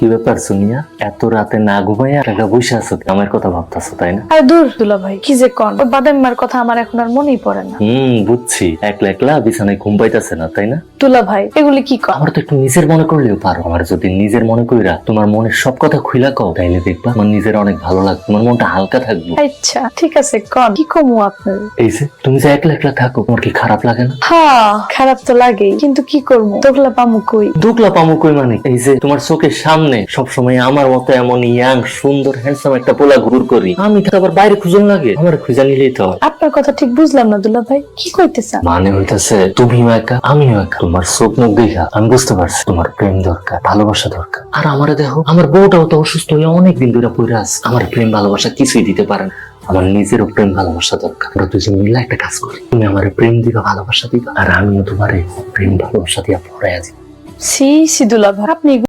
কি ব্যাপার সুনিয়া? এত রাতে না ঘুমাইয়া টাকা বসে আছো আমার কথা ভাবতেছো তাই না? আর দূর দুলা ভাই কি যে কন? ওই বাদাম মার কথা আমার এখন আর মনেই পড়ে না। হুম বুঝছি। একলা একলা বিছানায় ঘুম পাইতেছে না তাই না? দুলা ভাই এগুলি কি কন? আমার তো একটু নিজের মনে করলেও পারো। আমার যদি নিজের মনে কইরা তোমার মনের সব কথা খুইলা কও তাইলে দেখবা আমার নিজের অনেক ভালো লাগবে তোমার মনটা হালকা থাকবে। আচ্ছা ঠিক আছে কন। কি কমু আপনার? এই যে তুমি যে একলা একলা থাকো তোমার কি খারাপ লাগে না? হ্যাঁ খারাপ তো লাগেই কিন্তু কি করব তোগলা পামু কই? দুকলা পামু কই মানে? এই যে তোমার চোখের সামনে সবসময় আমার মতো এমন ইয়াং সুন্দর হ্যান্ডসাম একটা পোলা ঘুর করি। আমি তো আবার বাইরে খুঁজন লাগে। আমার খুঁজা নিলেই তো হয়। আপনার কথা ঠিক বুঝলাম না দুলা ভাই। কি কইতেছেন? মানে হইতাছে তুমিও একা আমিও একা। তোমার চোখ মুখ দেখা আমি বুঝতে পারছি। তোমার প্রেম দরকার ভালোবাসা দরকার। আর আমারে দেখো আমার বউটাও তো অসুস্থ হয়ে অনেক দিন ধরে পড়ে আছে। আমার প্রেম ভালোবাসা কিছুই দিতে পারে না। আমার নিজেরও প্রেম ভালোবাসা দরকার। আমরা দুজন মিলে একটা কাজ করি। তুমি আমার প্রেম দিবা ভালোবাসা দিবা আর আমিও তোমার প্রেম ভালোবাসা দিয়া পড়ে আছি সি সি দুলা ভাই আপনি